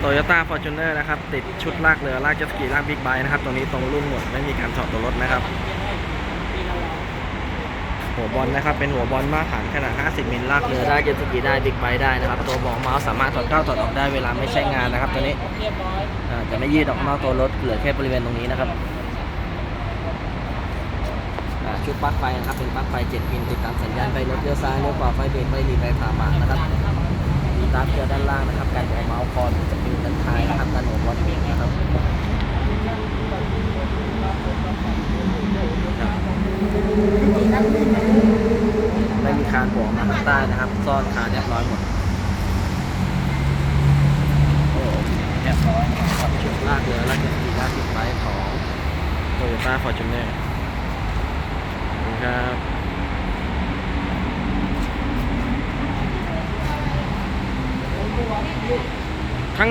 โตโยต้าฟอร์จูเนอร์นะครับ ติดชุดลากเรือลากเจ็ตสกีลากบิ๊กไบค์นะครับตรงนี้ตรงรุ่นหมดไม่มีการถอดตัวรถนะครับ หัวบอลนะครับ เป็นหัวบอลมาตรฐานขนาด 50 มิลลากเรือได้เจ็ตสกีได้บิ๊กไบค์ได้นะครับ ตัวบอกเมาส์สามารถถอดเข้าถอดออกได้เวลาไม่ใช้งานนะครับ ตัวนี้จะไม่ยืดออกนอกตัวรถเหลือแค่บริเวณตรงนี้นะครับชุดปลั๊กไฟนะครับเป็นปลั๊กไฟ7พินติดตามสัญญาณไฟรถเลี้ยวซ้ายเลี้ยวขวาไฟเบรกไฟหลีไฟผ่าหมากนะครับ มีตาเกลือด้านล่างนะครับ การหัวเมาส์คอนจะเป็นด้านท้ายนะครับด้านหัวบอลนะครับ ไม่มีคานหัวมาข้างใต้นะครับ ซ่อนคานเรียบร้อยหมดโอ้เรียบร้อยครับชุดลากเรือลากเจ็ตสกีลากติดไฟของโตโยต้าฟอร์จูเนอร์ครับ